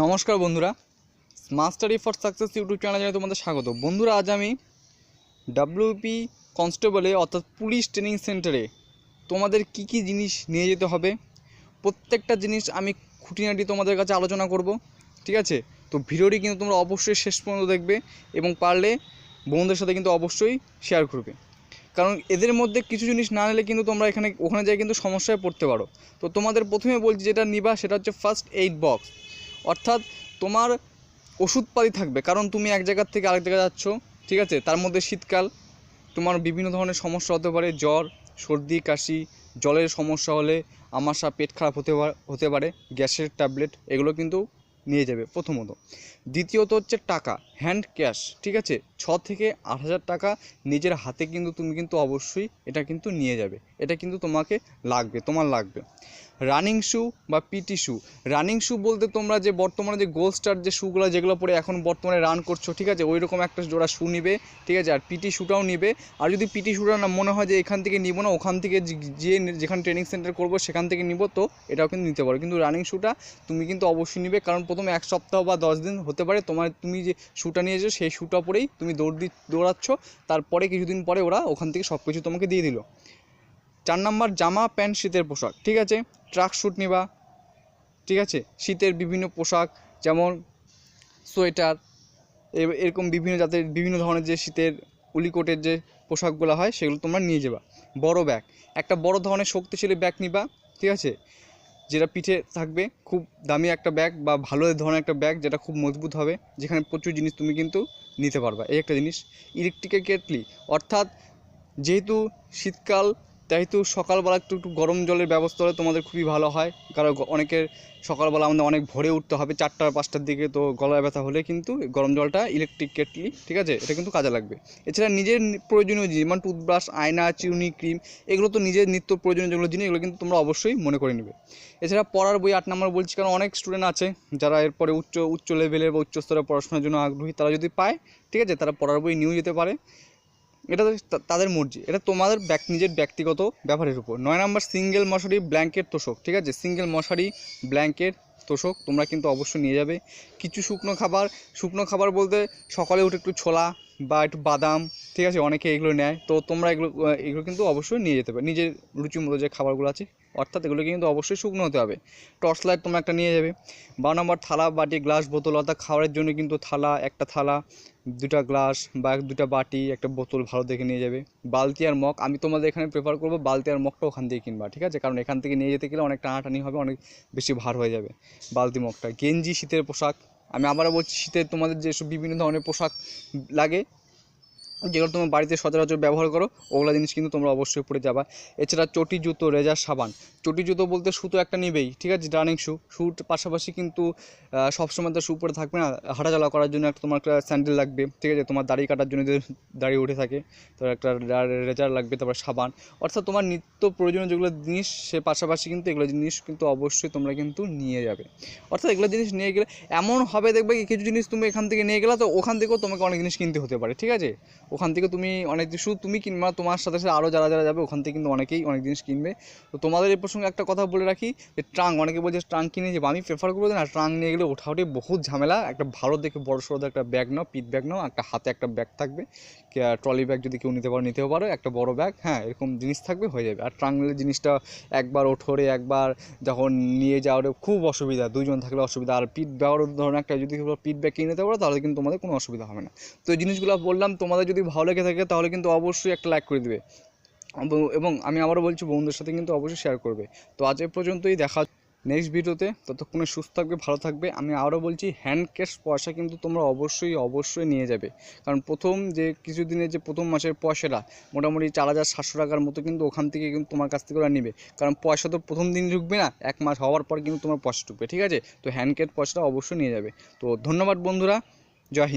নমস্কার বন্ধুরা। Study for success YouTube চ্যানেলে তোমাদের স্বাগত। বন্ধুরা, আজ আমি ডাব্লিউপি কনস্টেবলে অর্থাৎ পুলিশ ট্রেনিং সেন্টারে তোমাদের কি কি জিনিস নিয়ে যেতে হবে? প্রত্যেকটা জিনিস আমি খুঁটিনাটি তোমাদের কাছে আলোচনা করব, ঠিক আছে? তো ভিডিওটি কিন্তু তোমরা অবশ্যই শেষ পর্যন্ত দেখবে এবং পারলে বন্ধুদের সাথে কিন্তু অবশ্যই শেয়ার করবে। কারণ এদের মধ্যে কিছু জিনিস না নিলে কিন্তু তোমরা এখানে, ওখানে যাই কিন্তু সমস্যায় পড়তে পারো। তো তোমাদের প্রথমে বলছি যেটা নিবা, সেটা হচ্ছে ফার্স্ট এইড বক্স অর্থাৎ তোমার ওষুধ পাতি থাকবে, কারণ তুমি এক জায়গার থেকে আরেক জায়গায় যাচ্ছ, ঠিক আছে? তার মধ্যে শীতকাল, তোমার বিভিন্ন ধরনের সমস্যা হতে পারে, জ্বর, সর্দি, কাশি, জলের সমস্যা হলে আমাশা পেট খারাপ হতে হতে পারে, গ্যাসের ট্যাবলেট, এগুলো কিন্তু নিয়ে যাবে প্রথমত। দ্বিতীয়ত হচ্ছে টাকা। হ্যান্ড ক্যাশ ঠিক আছে? ছ থেকে আট হাজার টাকা নিজের হাতে কিন্তু তুমি কিন্তু অবশ্যই এটা কিন্তু নিয়ে যাবে। এটা কিন্তু তোমাকে লাগবে, তোমার লাগবে। রানিং শ্যু বা পিটি শ্যু রানিং শ্যু বলতে তোমরা যে বর্তমানে যে গোল্ড স্টার যে শ্যুগুলো যেগুলো পরে এখন বর্তমানে রান করছ, ঠিক আছে? ওই রকম একটা জোড়া শ্যু নিবে, ঠিক আছে? আর পিটি শ্যুটাও নিবে। আর যদি পিটি শ্যুটা না মনে হয় যে এখান থেকে নিব না, ওখান থেকে যে- যেখানে ট্রেনিং সেন্টার করব সেখান থেকে নিব, তো এটাও কিন্তু নিতে পারো। কিন্তু রানিং শ্যুটা তুমি কিন্তু অবশ্যই নিবে। কারণ প্রথমে এক সপ্তাহ বা দশ দিন হতে পারে। তোমার তুমি যে শ্যুটা নিয়েছো সেই শ্যুটা পরেই তুমি দৌড় দি, দৌড়াচ্ছ। তারপরে কিছুদিন পরে ওরা ওখান থেকে সব কিছু তোমাকে দিয়ে দিল। চার নাম্বার জামা, প্যান্ট, শীতের পোশাক, ঠিক আছে? ট্রাক শ্যুট নিবা, ঠিক আছে? শীতের বিভিন্ন পোশাক, যেমন সোয়েটার এরকম বিভিন্ন জাতের, বিভিন্ন ধরনের যে শীতের উলিকোটের যে পোশাকগুলো হয়, সেগুলো তোমরা নিয়ে যাবা। বড় ব্যাগ একটা বড় ধরনের শক্তিশালী ব্যাগ নিবা, ঠিক আছে? যেটা পিঠে থাকবে, খুব দামি একটা ব্যাগ বা ভালো ধরনের একটা ব্যাগ যেটা খুব মজবুত হবে, যেখানে প্রচুর জিনিস তুমি কিন্তু নিতে পারবা। এই একটা জিনিস ইলেকট্রিকের কেটলি অর্থাৎ যেহেতু শীতকাল যেহেতু সকালবেলা একটু একটু গরম জলের ব্যবস্থা হলে তোমাদের খুবই ভালো হয়। কারণ অনেকের সকালবেলা আমাদের অনেক ভোরে উঠতে হবে চারটা পাঁচটার দিকে তো গলায় ব্যথা হলে কিন্তু গরম জলটা ইলেকট্রিক কেটলি ঠিক আছে? এটা কিন্তু কাজে লাগবে। এছাড়া নিজের প্রয়োজনীয় জিনিস, যেমন টুথব্রাশ আয়না চিরুনি ক্রিম এগুলো তো নিজের নিত্য প্রয়োজনীয় যেগুলো জিনিস, এগুলো কিন্তু তোমরা অবশ্যই মনে করে নেবে। এছাড়া পড়ার বই আট নম্বর বলছি, কারণ অনেক স্টুডেন্ট আছে যারা এরপরে উচ্চ উচ্চ লেভেলের বা উচ্চ স্তরে পড়াশোনার জন্য আগ্রহী, তারা যদি পায়, ঠিক আছে? তারা পড়ার বই নিয়েও যেতে পারে। এটা তাদের মর্জি। এটা তোমাদের ব্যক, নিজের ব্যক্তিগত ব্যাপারের উপর। নয় নম্বর সিঙ্গেল মশারি ব্ল্যাঙ্কেট তোষক, ঠিক আছে? সিঙ্গেল মশারি ব্ল্যাঙ্কেট তোষক, তোমরা কিন্তু অবশ্যই নিয়ে যাবে। কিছু শুকনো খাবার শুকনো খাবার বলতে সকালে উঠে একটু ছোলা বা একটু বাদাম, ঠিক আছে? অনেকে এগুলো নেয়। তো তোমরা এগুলো এগুলো কিন্তু অবশ্যই নিয়ে যেতে পারো। নিজের রুচি মতো যে খাবারগুলো আছে অর্থাৎ এগুলো কিন্তু অবশ্যই শুকনো হতে হবে। টর্চ লাইট তোমরা একটা নিয়ে যাবে। বারো নম্বর থালা, বাটি গ্লাস বোতল, অর্থাৎ খাবারের জন্য কিন্তু থালা, একটা থালা, দুটা গ্লাস বা দুটা বাটি, একটা বোতল ভালো দেখে নিয়ে যাবে। বালতি আর মগ, আমি তোমাদের এখানে প্রেফার করব বালতি আর মগটা ওখান থেকে কিনবা, ঠিক আছে? কারণ এখান থেকে নিয়ে যেতে গেলে অনেক টানাটানি হবে, অনেক বেশি ভার হয়ে যাবে বালতি মগটা। গেঞ্জি, শীতের পোশাক, আমি আবারও বলছি শীতের তোমাদের যেসব বিভিন্ন ধরনের পোশাক লাগে যেগুলো তোমার বাড়িতে সচরাচর ব্যবহার করো, ওগুলো জিনিস কিন্তু তোমরা অবশ্যই পরে যাবা। এছাড়া চটি, জুতো, রেজার সাবান। চটি, জুতো বলতে সুতো একটা নেবেই, ঠিক আছে? রানিং শ্যু শ্যুট পাশাপাশি কিন্তু সবসময় তো শ্যু পরে থাকবে না। হাঁটাচলা করার জন্য একটা তোমার একটা স্যান্ডেল লাগবে, ঠিক আছে? তোমার দাড়ি কাটার জন্য যে দাড়ি উঠে থাকে তো একটা রেজার লাগবে, তারপর সাবান। অর্থাৎ তোমার নিত্য প্রয়োজনীয় যেগুলো জিনিস, সে পাশাপাশি কিন্তু এগুলো জিনিস কিন্তু অবশ্যই তোমরা কিন্তু নিয়ে যাবে। অর্থাৎ এগুলো জিনিস নিয়ে গেলে, এমন হবে দেখবে কিছু জিনিস তুমি এখান থেকে নিয়ে গেলে তো ওখান থেকেও তোমাকে অনেক জিনিস কিনতে হতে পারে, ঠিক আছে? ওখান থেকে তুমি অনেক কিছু তুমি কিনবা, তোমার সাথে সাথে আরও যারা যারা যাবে, ওখান থেকে কিন্তু অনেকেই অনেক জিনিস কিনবে। তো তোমাদের এই প্রসঙ্গে একটা কথা বলে রাখি, যে ট্রাঙ্ক, অনেকে বলছে ট্রাঙ্ক কিনে যাব, আমি প্রেফার করব না, ট্রাঙ্ক নিয়ে গেলে ওঠাওটি বহুত ঝামেলা, একটা ভালো দেখে বড় সড়ো একটা ব্যাগ নাও পিট ব্যাগ নাও, একটা হাতে একটা ব্যাগ থাকবে। ট্রলি ব্যাগ যদি কেউ নিতে পারো, নিতেও পারো। একটা বড় ব্যাগ হ্যাঁ এরকম জিনিস থাকবে, হয়ে যাবে। আর ট্রাঙ্ক নিলে জিনিসটা একবার ওঠরে, একবার যখন নিয়ে যাওয়ার খুব অসুবিধা দুজন থাকলে অসুবিধা। আর পিট ব্যাগের ধরনের একটা যদি পিট ব্যাগ কিনে নিতে পারো, তাহলে কিন্তু তোমাদের কোনো অসুবিধা হবে না। তো এই জিনিসগুলো বললাম, তোমাদের যদি ভালো লেগে থাকে, তাহলে কিন্তু অবশ্যই একটা লাইক করে দেবে। এবং- এবং আমি আবারও বলছি বন্ধুদের সাথে কিন্তু অবশ্যই শেয়ার করবে। তো আজ এ পর্যন্তই, দেখা নেক্সট ভিডিওতে ততক্ষণে সুস্থ থাকবে, ভালো থাকবে। আমি আরও বলছি হ্যান্ড ক্যাশ পয়সা কিন্তু তোমরা অবশ্যই অবশ্যই নিয়ে যাবে। কারণ প্রথম যে কিছুদিনের যে প্রথম মাসের পয়সাটা, মোটামুটি চার হাজার সাতশো টাকার মতো কিন্তু ওখান থেকে কিন্তু তোমার কাছ থেকে ওরা নেবে। কারণ পয়সা তো প্রথম দিন ঢুকবে না, এক মাস হওয়ার পর কিন্তু তোমার পয়সা ঢুকবে, ঠিক আছে? তো হ্যান্ড ক্যাশ পয়সাটা অবশ্যই নিয়ে যাবে। তো ধন্যবাদ বন্ধুরা, জয় হিন্দ।